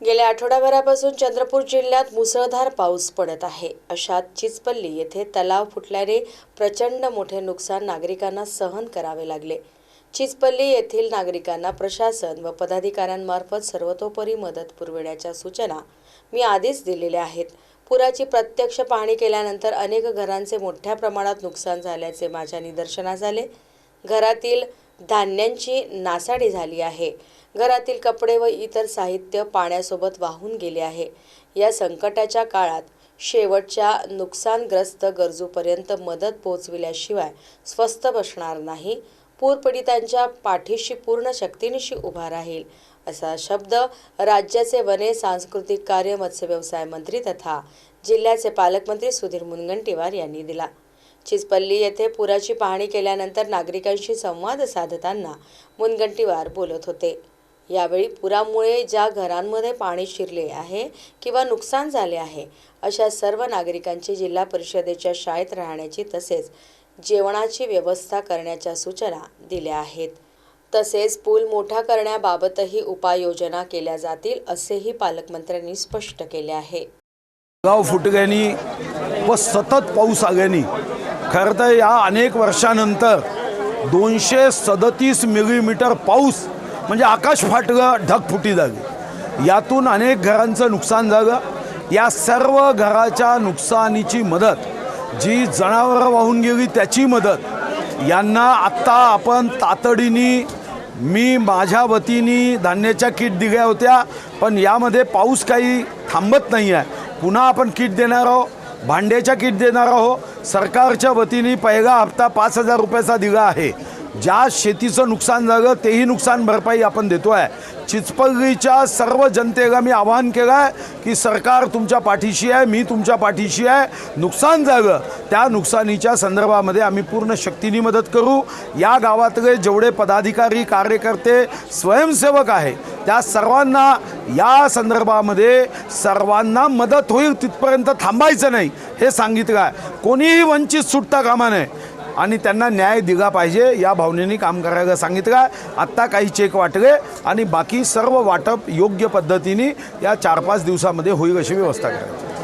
गेल्या आठवड्याभरापासून चंद्रपूर जिल्ह्यात मुसळधार पाऊस पडत आहे. अशात चिचपल्ली येथे तलाव फुटल्याने प्रचंड मोठे नुकसान नागरिकांना सहन करावे लागले. चिचपल्ली येथील नागरिकांना प्रशासन व पदाधिकाऱ्यांमार्फत सर्वतोपरी मदत पुरविण्याच्या सूचना मी आधीच दिलेल्या आहेत. पुराची प्रत्यक्ष पाहणी केल्यानंतर अनेक घरांचे मोठ्या प्रमाणात नुकसान झाल्याचे माझ्या निदर्शनास आले. घरातील धान्यांची नासाडी झाली आहे. घरातील कपडे व इतर साहित्य पाण्यासोबत वाहून गेले आहे. या संकटाच्या काळात शेवटच्या नुकसानग्रस्त गरजूपर्यंत मदत पोहोचविल्याशिवाय स्वस्त बसणार नाही. पूरपीडितांच्या पाठीशी पूर्ण शक्तीनिशी उभा राहील असा शब्द राज्याचे वने सांस्कृतिक कार्य मत्स्य व्यवसाय मंत्री तथा जिल्ह्याचे पालकमंत्री सुधीर मुनगंटीवार यांनी दिला. चिचपल्ली येथे पुराची पाहणी केल्यानंतर नागरिकांशी संवाद साधताना मुनगंटीवार बोलत होते. यावेळी पुरामुळे ज्या घरांमध्ये पाणी शिरले आहे किंवा नुकसान झाले आहे अशा सर्व नागरिकांची जिल्हा परिषदेच्या शाळेत राहण्याची तसेच जेवणाची व्यवस्था करण्याच्या सूचना दिल्या आहेत. तसेच पूल मोठा करण्याबाबतही उपाययोजना केल्या जातील असेही पालकमंत्र्यांनी स्पष्ट केले आहे. गाव फुटग्यानी व सतत पाऊस आल्याने. खरं तर या अनेक वर्षानंतर दोनशे सदतीस मिलीमीटर पाऊस म्हणजे आकाश फाटलं ढगफुटी झाली. यातून अनेक घरांचं नुकसान झालं. या सर्व घराच्या नुकसानीची मदत जी जनावरं वाहून गेली त्याची मदत यांना आत्ता आपण तातडीने मी माझ्या वतीने धान्याच्या किट दिल्या होत्या पण यामध्ये पाऊस काही थांबत नाही आहे पुन्हा आपण किट देणार आहोत. भांड्याच्या किट देणार आहो. सरकारच्या वतीने पहिला हप्ता पाच हजार रुपयाचा दिला आहे. ज्या शेतीचं नुकसान झालं तेही नुकसान भरपाई आपण देतो आहे चिचपल्लीच्या सर्व जनतेला मी आवाहन केलं आहे की सरकार तुमच्या पाठीशी आहे मी तुमच्या पाठीशी आहे. नुकसान झालं त्या नुकसानीच्या संदर्भामध्ये आम्ही पूर्ण शक्तीने मदत करू. या गावातले जेवढे पदाधिकारी कार्यकर्ते स्वयंसेवक आहे त्या सर्वांना या संदर्भामध्ये सर्वांना मदत होईल तिथपर्यंत थांबायचं नाही. हे सांगितलं आहे कोणीही वंचित सुटता कामा नये. आणि त्यांना न्याय दिला पाहिजे या भावनेने काम करायला सांगितलं आहे आत्ता काही चेक वाटले आणि बाकी सर्व वाटप योग्य पद्धतीने या चार पाच दिवसामध्ये होईल अशी व्यवस्था करायची.